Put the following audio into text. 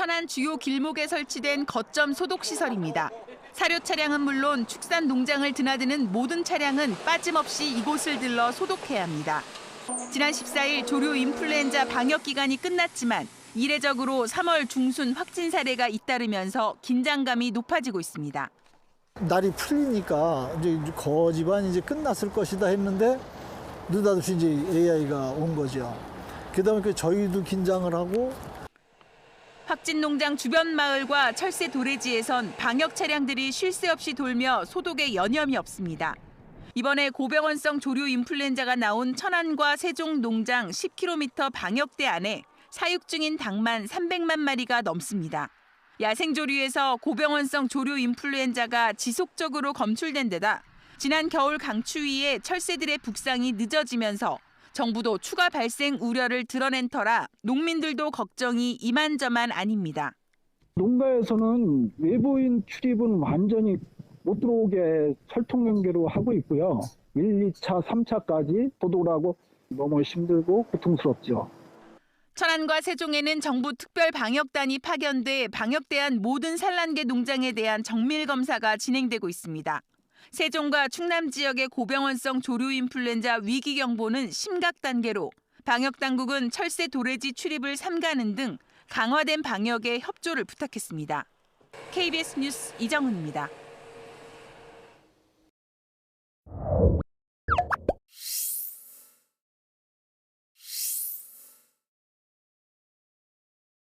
천안 주요 길목에 설치된 거점 소독 시설입니다. 사료 차량은 물론 축산 농장을 드나드는 모든 차량은 빠짐없이 이곳을 들러 소독해야 합니다. 지난 14일 조류 인플루엔자 방역 기간이 끝났지만 이례적으로 3월 중순 확진 사례가 잇따르면서 긴장감이 높아지고 있습니다. 날이 풀리니까 이제 거지반 이제 끝났을 것이다 했는데 느닷없이 이제 AI가 온 거죠. 그다음에 그 저희도 긴장을 하고 확진 농장 주변 마을과 철새 도래지에선 방역 차량들이 쉴 새 없이 돌며 소독에 여념이 없습니다. 이번에 고병원성 조류 인플루엔자가 나온 천안과 세종 농장 10km 방역대 안에 사육 중인 닭만 300만 마리가 넘습니다. 야생조류에서 고병원성 조류 인플루엔자가 지속적으로 검출된 데다 지난 겨울 강추위에 철새들의 북상이 늦어지면서 정부도 추가 발생 우려를 드러낸 터라 농민들도 걱정이 이만저만 아닙니다. 농가에서는 외부인 출입은 완전히 못 들어오게 철통 연계로 하고 있고요. 1, 2차, 3차까지 도독을 하고 너무 힘들고 고통스럽죠. 천안과 세종에는 정부 특별 방역단이 파견돼 방역대한 모든 산란계 농장에 대한 정밀 검사가 진행되고 있습니다. 세종과 충남 지역의 고병원성 조류 인플루엔자 위기 경보는 심각 단계로 방역 당국은 철새 도래지 출입을 삼가는 등 강화된 방역에 협조를 부탁했습니다. KBS 뉴스 이정훈입니다.